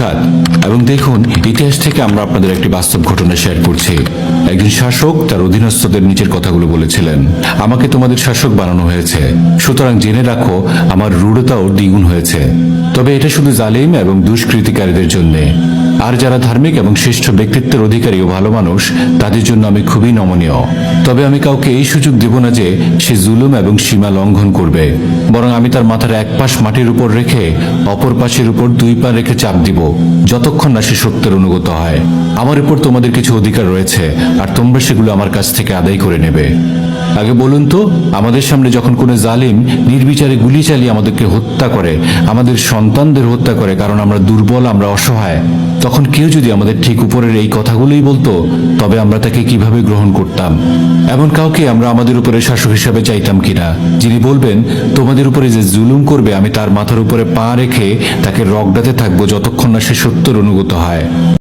নমস্কার এবং দেখুন, ইতিহাস থেকে আমরা আপনাদের একটি বাস্তব ঘটনা শেয়ার করছি। একজন শাসক তার অধীনস্থদের নিচের কথাগুলো বলেছিলেন, আমাকে তোমাদের শাসক বানানো হয়েছে। সুতরাং জেনে রাখো, আমার রূঢ়তাও দ্বিগুণ হয়েছে। তবে এটা শুধু জালিম এবং দুষ্কৃতিকারীদের জন্য। আর যারা ধার্মিক এবং শ্রেষ্ঠ ব্যক্তিত্বের অধিকারী ও ভালো মানুষ, তাদের জন্য আমি খুবই নমনীয়। তবে আমি কাউকে এই সুযোগ দেব না যে সে জুলুম এবং সীমা লঙ্ঘন করবে। বরং আমি তার মাথার এক পাশ মাটির উপর রেখে অপর পাশের উপর দুই পা রেখে চাপ দিব, যতক্ষণ না সে সত্যের অনুগত হয়। আমার উপর তোমাদের কিছু অধিকার রয়েছে, আর তোমরা সেগুলো আমার কাছ থেকে আদায় করে নেবে। আগে বলুন তো, আমাদের সামনে যখন কোনো জালিম নির্বিচারে গুলি চালিয়ে আমাদেরকে হত্যা করে, আমাদের সন্তানদের হত্যা করে, কারণ আমরা দুর্বল, আমরা অসহায়, তখন কেউ যদি আমাদের ঠিক উপরের এই কথাগুলোই বলতো, তবে আমরা তাকে কীভাবে গ্রহণ করতাম? এমন কাউকে আমরা আমাদের উপরে শাসক হিসাবে চাইতাম কিনা? যিনি বলবেন, তোমাদের উপরে যে জুলুম করবে, আমি তার মাথার উপরে পা রেখে তাকে রগডাতে থাকব যতক্ষণ না সে সত্যর অনুগত হয়।